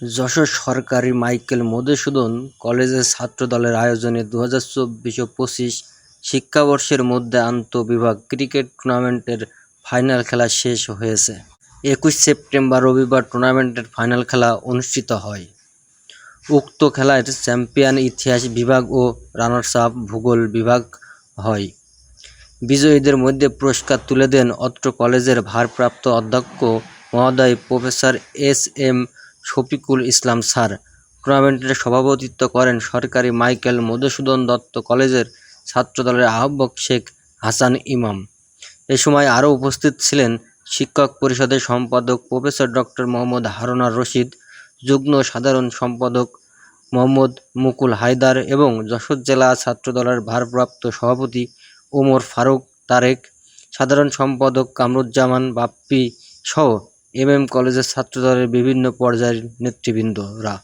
যশোর সরকারি মাইকেল মধুসূদন কলেজের ছাত্রদলের আয়োজনে দু হাজার চব্বিশ ও পঁচিশ শিক্ষাবর্ষের মধ্যে আন্তঃবিভাগ ক্রিকেট টুর্নামেন্টের ফাইনাল খেলা শেষ হয়েছে। একুশ সেপ্টেম্বর রবিবার টুর্নামেন্টের ফাইনাল খেলা অনুষ্ঠিত হয়। উক্ত খেলায় চ্যাম্পিয়ন ইতিহাস বিভাগ ও রানার্স আপ ভূগোল বিভাগ হয়। বিজয়ীদের মধ্যে পুরস্কার তুলে দেন অত্র কলেজের ভারপ্রাপ্ত অধ্যক্ষ মহোদয় professor S M Shafiqul Islam sir. টুর্নামেন্টের সভাপতিত্ব করেন সরকারি মাইকেল মধুসূদন দত্ত কলেজের ছাত্রদলের আহ্বায়ক শেখ হাসান ইমাম। এ সময় আরও উপস্থিত ছিলেন শিক্ষক পরিষদের সম্পাদক প্রফেসর ডক্টর মোহাম্মদ হারুনার রশিদ, যুগ্ম সাধারণ সম্পাদক মোহাম্মদ মুকুল হায়দার এবং যশোর জেলা ছাত্রদলের ভারপ্রাপ্ত সভাপতি ওমর ফারুক তারেক, সাধারণ সম্পাদক কামরুজ্জামান বাপ্পি সহ এম এম কলেজের ছাত্রদলের বিভিন্ন পর্যায়ের নেতৃবৃন্দরা।